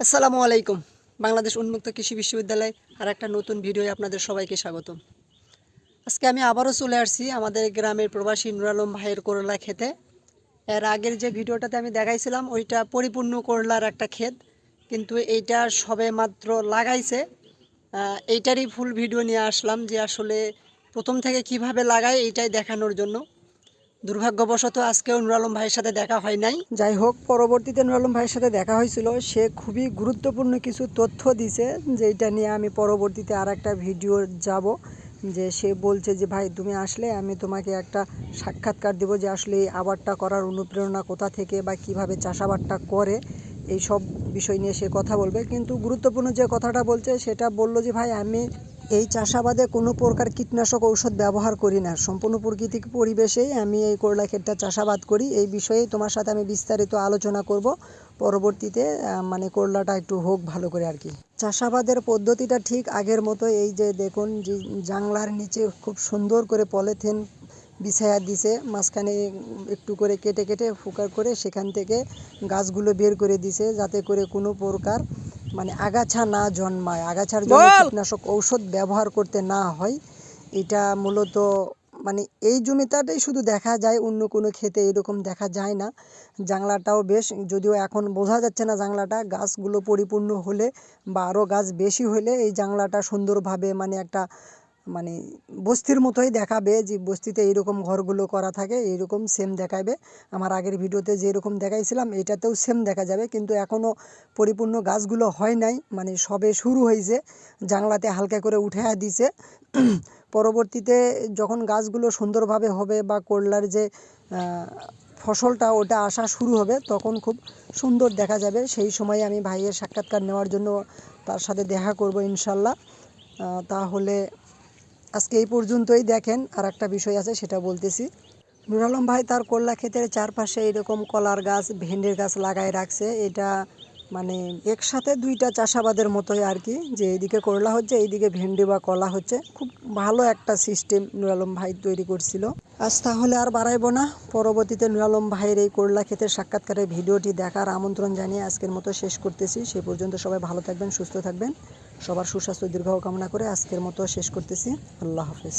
আসসালামু আলাইকুম। বাংলাদেশ উন্মুক্ত কৃষি বিশ্ববিদ্যালয় আর একটা নতুন ভিডিওয়ে আপনাদের সবাইকে স্বাগতম আজকে আমি আবারও চলে আসছি আমাদের গ্রামের প্রবাসী নুর আলম ভাইয়ের করলা খেতে এর আগের যে ভিডিওটাতে আমি দেখাইছিলাম, ওইটা পরিপূর্ণ করলার একটা ক্ষেত, কিন্তু এইটা সবে মাত্র লাগাইছে। এইটারই ফুল ভিডিও নিয়ে আসলাম যে আসলে প্রথম থেকে কীভাবে লাগায় এইটাই দেখানোর জন্য। দুর্ভাগ্যবশত আজকেও নুর আলম ভাইয়ের সাথে দেখা হয় নাই। যাই হোক, পরবর্তীতে নুর আলম ভাইয়ের সাথে দেখা হয়েছিল। সে খুবই গুরুত্বপূর্ণ কিছু তথ্য দিছে যেটা নিয়ে আমি পরবর্তীতে আর একটা ভিডিও যাব, যে সে বলছে যে, ভাই, তুমি আসলে আমি তোমাকে একটা সাক্ষাৎকার দেবো যে আসলে এই আবারটা করার অনুপ্রেরণা কোথা থেকে বা কীভাবে চাষাবাদটা করে? এই সব বিষয় নিয়ে সে কথা বলবে। কিন্তু গুরুত্বপূর্ণ যে কথাটা বলছে, সেটা বলল যে, ভাই, আমি এই চাষাবাদে কোনো প্রকার কীটনাশক ঔষধ ব্যবহার করি না। সম্পূর্ণ প্রাকৃতিক পরিবেশেই আমি এই করলা ক্ষেতটা চাষাবাদ করি। এই বিষয়ে তোমার সাথে আমি বিস্তারিত আলোচনা করব। পরবর্তীতে মানে করলাটা একটু হোক ভালো করে আর কি। চাষাবাদের পদ্ধতিটা ঠিক আগের মতো এই যে দেখুন, যে জাংলার নিচে খুব সুন্দর করে পলিথিন বিছায়া দিছে, মাঝখানে একটু করে কেটে কেটে ফুকার করে সেখান থেকে গাছগুলো বের করে দিছে, যাতে করে কোনো প্রকার মানে আগাছা না জন্মায়। আগাছার জন্য কীটনাশক ঔষধ ব্যবহার করতে না হয়। এটা মূলত মানে এই জমিটাতেই শুধু দেখা যায় অন্য কোনো ক্ষেতে এরকম দেখা যায় না। জাংলাটাও বেশ যদিও এখন বোঝা যাচ্ছে না জাংলাটা গাছগুলো পরিপূর্ণ হলে বা আরও গাছ বেশি হলে এই জাংলাটা সুন্দরভাবে মানে একটা মানে বস্তির মতোই দেখাবে যে বস্তিতে এইরকম ঘরগুলো করা থাকে, এইরকম সেম দেখাবে আমার আগের ভিডিওতে যেরকম দেখাইছিলাম, এটাতেও সেম দেখা যাবে। কিন্তু এখনও পরিপূর্ণ গাছগুলো হয় নাই মানে সবে শুরু হয়েছে জাংলাতে হালকা করে উঠে দিছে। পরবর্তীতে যখন গাছগুলো সুন্দরভাবে হবে বা করলার যে ফসলটা ওটা আসা শুরু হবে, তখন খুব সুন্দর দেখা যাবে। সেই সময় আমি ভাইয়ের সাক্ষাৎকার নেওয়ার জন্য তার সাথে দেখা করব ইনশাল্লাহ। তাহলে আজকে এই পর্যন্তই দেখেন আর একটা বিষয় আছে সেটা বলতেছি। নুর আলম ভাই তার করলা ক্ষেতের চারপাশে এরকম কলার গাছ, ভেন্ডের গাছ লাগায় রাখছে। এটা মানে একসাথে দুইটা চাষাবাদের মতোই আর কি, যে এইদিকে করলা হচ্ছে, এইদিকে ভেন্ডি বা কলা হচ্ছে। খুব ভালো একটা সিস্টেম নুর আলম ভাই তৈরি করছিল। আজ তাহলে আর বাড়াইবো না। পরবর্তীতে নুর আলম ভাইয়ের এই করলা ক্ষেতের সাক্ষাৎকারের ভিডিওটি দেখার আমন্ত্রণ জানিয়ে আজকের মতো শেষ করতেছি। সে পর্যন্ত সবাই ভালো থাকবেন, সুস্থ থাকবেন। সবার সুস্বাস্থ্য দীর্ঘ কামনা করে আজকের মতো শেষ করতেছি। আল্লাহ হাফিজ।